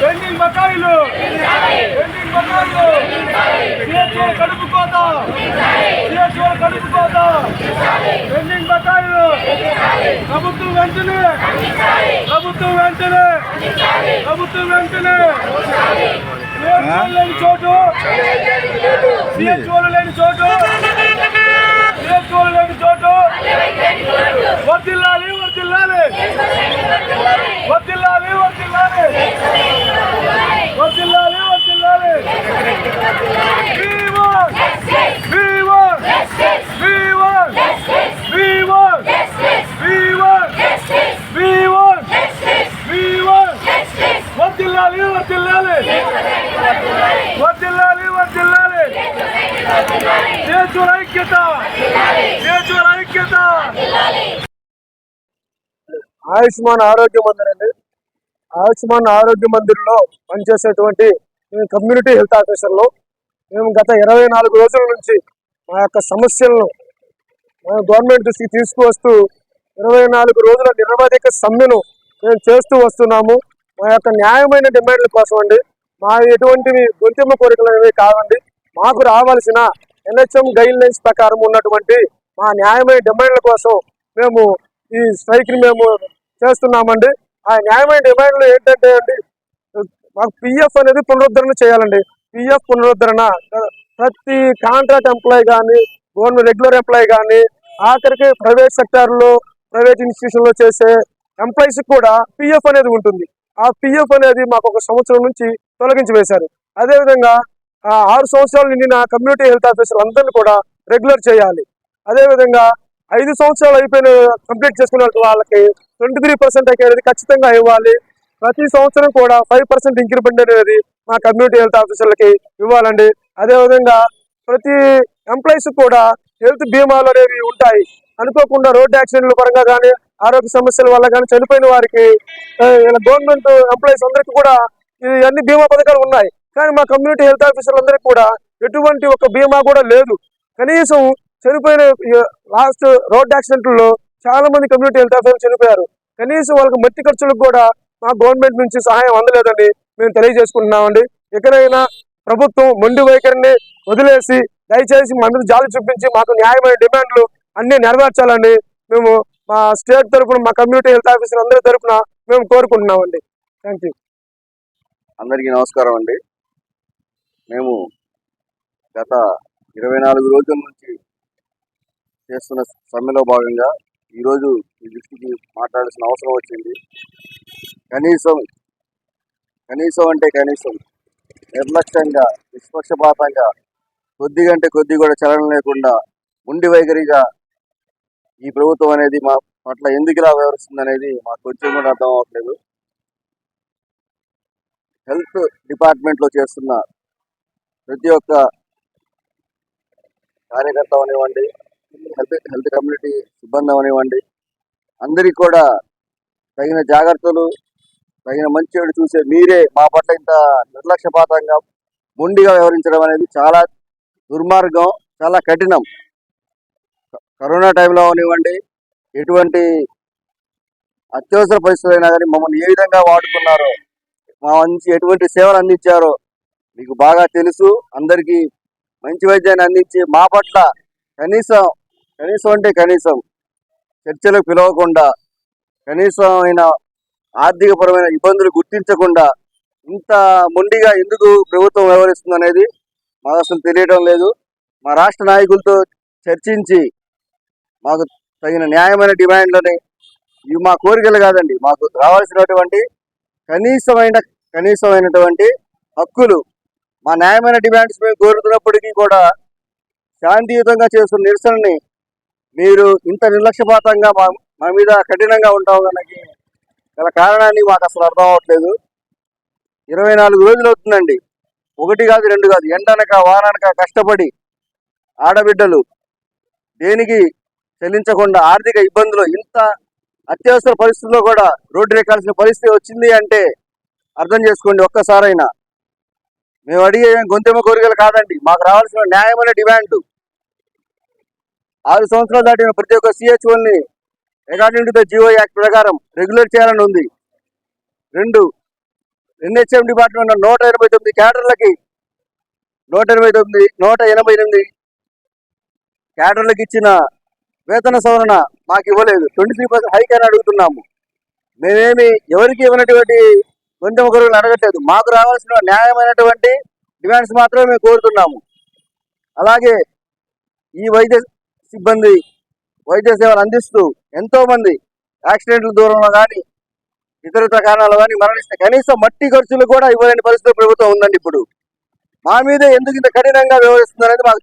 Pending బకాయిలు pending బకాయిలు CHO కడుపు కోత సిహెచ్ఓ కడుపు కోత పెండింగ్ బకాయిలు ప్రభుత్వం వెంటనే ప్రభుత్వం వెంటనే ప్రభుత్వం వెంటనే లేని చోటు లేని చోటు. ఆయుష్మాన్ ఆరోగ్య మందిర్ అండి. ఆయుష్మాన్ ఆరోగ్య మందిర్లో పనిచేసేటువంటి మేము కమ్యూనిటీ హెల్త్ ఆఫీసర్లు మేము గత ఇరవై నాలుగు రోజుల నుంచి మా యొక్క సమస్యలను మేము గవర్నమెంట్ దృష్టికి తీసుకువస్తూ ఇరవై నాలుగు రోజుల నిరవధిక సమ్మెను మేము చేస్తూ వస్తున్నాము. మా యొక్క న్యాయమైన డిమాండ్ల కోసం అండి. మా ఎటువంటివి గొంతిమ్మ కోరికలు అనేవి కావండి. మాకు రావాల్సిన ఎన్హెచ్ఎం గైడ్ లైన్స్ ప్రకారం ఉన్నటువంటి మా న్యాయమైన డిమాండ్ల కోసం మేము ఈ స్ట్రైక్ని మేము చేస్తున్నామండి. ఆ న్యాయమైన డిమాండ్లు ఏంటంటే అండి మాకు పిఎఫ్ అనేది పునరుద్ధరణ చేయాలండి. పిఎఫ్ పునరుద్ధరణ ప్రతి కాంట్రాక్ట్ ఎంప్లాయ్ కానీ గవర్నమెంట్ రెగ్యులర్ ఎంప్లాయ్ కానీ ఆఖరికి ప్రైవేట్ సెక్టార్లో ప్రైవేట్ ఇన్స్టిట్యూషన్లో చేసే ఎంప్లాయీస్ కూడా పిఎఫ్ అనేది ఉంటుంది. ఆ పిఎఫ్ అనేది మాకు ఒక సంవత్సరం నుంచి తొలగించి వేశారు. అదేవిధంగా ఆ ఆరు సంవత్సరాలు నిండిన కమ్యూనిటీ హెల్త్ ఆఫీసర్లు అందరిని కూడా రెగ్యులర్ చేయాలి. అదేవిధంగా ఐదు సంవత్సరాలు అయిపోయిన కంప్లీట్ చేసుకున్న వాళ్ళకి ట్వంటీ త్రీ పర్సెంట్ అనేది ఖచ్చితంగా ఇవ్వాలి. ప్రతి సంవత్సరం కూడా ఫైవ్ పర్సెంట్ ఇంక్రిమెంట్ అనేది మా కమ్యూనిటీ హెల్త్ ఆఫీసర్లకి ఇవ్వాలండి. అదేవిధంగా ప్రతి ఎంప్లాయీస్ కూడా హెల్త్ బీమాలు అనేవి ఉంటాయి. అనుకోకుండా రోడ్డు యాక్సిడెంట్ల పరంగా కానీ ఆరోగ్య సమస్యల వల్ల కానీ చనిపోయిన వారికి ఇలా గవర్నమెంట్ ఎంప్లాయీస్ అందరికీ కూడా ఈ అన్ని బీమా పథకాలు ఉన్నాయి. కానీ మా కమ్యూనిటీ హెల్త్ ఆఫీసర్లు అందరికీ కూడా ఎటువంటి ఒక బీమా కూడా లేదు. కనీసం చనిపోయిన లాస్ట్ రోడ్ యాక్సిడెంట్లో చాలా మంది కమ్యూనిటీ హెల్త్ ఆఫీసర్లు చనిపోయారు. కనీసం వాళ్ళకి మట్టి ఖర్చులకు కూడా మా గవర్నమెంట్ నుంచి సహాయం అందలేదండి మేము తెలియజేసుకుంటున్నామండి. ఎక్కడైనా ప్రభుత్వం మొండి వైఖరిని వదిలేసి దయచేసి మా మీద జాలి చూపించి మాకు న్యాయమైన డిమాండ్లు అన్నీ నెరవేర్చాలని మేము మా స్టేట్ తరఫున మా కమ్యూనిటీ హెల్త్ ఆఫీసర్ అందరి తరఫున మేము కోరుకుంటున్నామండి. థ్యాంక్ యూ అందరికీ నమస్కారం అండి. మేము గత ఇరవై నాలుగు రోజుల నుంచి చేస్తున్న సమ్మెలో భాగంగా ఈరోజు ఈ దృష్టికి మాట్లాడాల్సిన అవసరం వచ్చింది. కనీసం కనీసం అంటే కనీసం నిర్లక్ష్యంగా నిష్పక్షపాతంగా కొద్ది కంటే కొద్ది కూడా చలనం లేకుండా ఉండి వైఖరిగా ఈ ప్రభుత్వం అనేది మా పట్ల ఎందుకు ఇలా వ్యవహరిస్తుంది అనేది మాకు కొంచెం కూడా అర్థం అవ్వట్లేదు. హెల్త్ డిపార్ట్మెంట్లో చేస్తున్న ప్రతి ఒక్క కార్యకర్త అనేవ్వండి హెల్త్ హెల్త్ కమ్యూనిటీ సిబ్బంది అవనివ్వండి. అందరికీ కూడా తగిన జాగ్రత్తలు తగిన మంచి చెడు చూసే మీరే మా పట్ల ఇంత నిర్లక్ష్యపాతంగా మొండిగా వ్యవహరించడం అనేది చాలా దుర్మార్గం చాలా కఠినం. కరోనా టైంలో అవనివ్వండి. ఎటువంటి అత్యవసర పరిస్థితులైనా అయినా కానీ మమ్మల్ని ఏ విధంగా వాడుకున్నారో మా మంచి ఎటువంటి సేవలు అందించారో మీకు బాగా తెలుసు. అందరికీ మంచి వైద్యాన్ని అందించి మా పట్ల కనీసం కనీసం అంటే కనీసం చర్చలకు పిలవకుండా కనీసమైన ఆర్థికపరమైన ఇబ్బందులు గుర్తించకుండా ఇంత మొండిగా ఎందుకు ప్రభుత్వం వ్యవహరిస్తుంది అనేది మాకు అసలు తెలియడం లేదు. మా రాష్ట్ర నాయకులతో చర్చించి మాకు తగిన న్యాయమైన డిమాండ్లని ఇవి మా కోరికలు కాదండి. మాకు రావాల్సినటువంటి కనీసమైన కనీసమైనటువంటి హక్కులు మా న్యాయమైన డిమాండ్స్ మేము కోరుతున్నప్పటికీ కూడా శాంతియుతంగా చేస్తున్న నిరసనని మీరు ఇంత నిర్లక్ష్యపాతంగా మా మా మీద కఠినంగా ఉంటావు కనుక గల కారణాన్ని మాకు అసలు అర్థం అవ్వట్లేదు. ఇరవై నాలుగు రోజులు అవుతుందండి. ఒకటి కాదు రెండు కాదు ఎండనక వాననక కష్టపడి ఆడబిడ్డలు దేనికి చెల్లించకుండా ఆర్థిక ఇబ్బందులు ఇంత అత్యవసర పరిస్థితుల్లో కూడా రోడ్డు ఎక్కాల్సిన పరిస్థితి వచ్చింది అంటే అర్థం చేసుకోండి ఒక్కసారైనా. మేము అడిగే గొంతెమ్మ కోరికలు కాదండి. మాకు రావాల్సిన న్యాయమైన డిమాండ్. ఆరు సంవత్సరాలు దాటిన ప్రతి ఒక్క సిహెచ్ఓల్ని according to the GO act ప్రకారం రెగ్యులేట్ చేయాలని ఉంది. రెండు ఎన్హెచ్ఎం డిపార్ట్మెంట్ నూట ఎనభై తొమ్మిది క్యాడర్లకి నూట ఎనభై తొమ్మిది నూట ఎనభై ఎనిమిది క్యాడర్లకు ఇచ్చిన వేతన సవరణ మాకు ఇవ్వలేదు. ట్వంటీ త్రీ పర్సెంట్ హైక్ అని అడుగుతున్నాము. మేమేమి ఎవరికి ఇవ్వనటువంటి కొంచెం కొరకు అడగట్లేదు. మాకు రావాల్సిన న్యాయమైనటువంటి డిమాండ్స్ మాత్రమే మేము కోరుతున్నాము. అలాగే ఈ వైద్య సిబ్బంది వైద్య సేవలు అందిస్తూ ఎంతో మంది యాక్సిడెంట్ల దూరంలో కానీ ఇతర కారణాలు కానీ మరణిస్తే కనీసం మట్టి ఖర్చులు కూడా ఇవ్వలేని పరిస్థితి ప్రభుత్వం ఉందండి ఇప్పుడు. మా మీదే ఎందుకు ఇంత కఠినంగా వ్యవహరిస్తుంది అనేది మాకు